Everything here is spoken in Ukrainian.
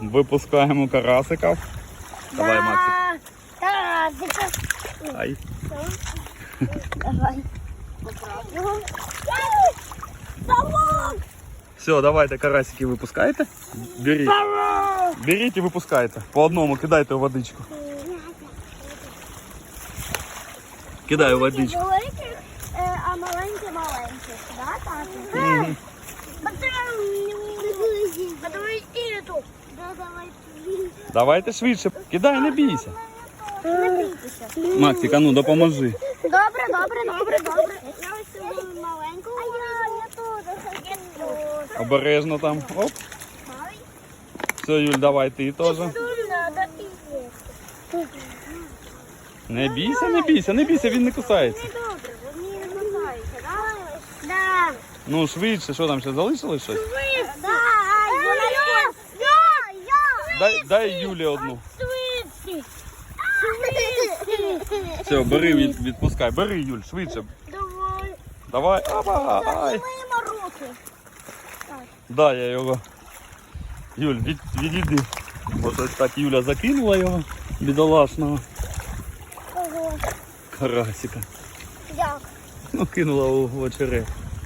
Випускаємо карасика. Давай, Максик. Тарасика. Ай. Давай. Поправимо. Павук! Все, давайте карасики випускайте. Беріть. Павук! Беріть і випускайте. По одному кидайте у водичку. Кидаю у водичку. Великі, е, а маленькі маленькі. Да, тату? Давайте швидше. Кидай, не бійся. Не бійтеся. Максик, а ну допоможи. Добре, добре, добре, добре. Я ось цю маленьку. А я, я тут. Я тут. Обережно там. Оп. Все, Юль, давай ти теж. Не бійся, не бійся, не бійся, він не кусається. Добре, вони не мотаються, да? Да. Ну швидше, що там ще залишилось щось? Да, вона я, я, я. Дай, дай Юлі одну. Швидше. Швидше. Все, бери, від, відпускай. Бери, Юль, швидше. Давай. Давай. Ай. Руки. Да, я його. Юль, від, відійди. Ось ось так Юля закинула його, бідолашного Ого. карасика. Як? Ну, кинула у, в очерет.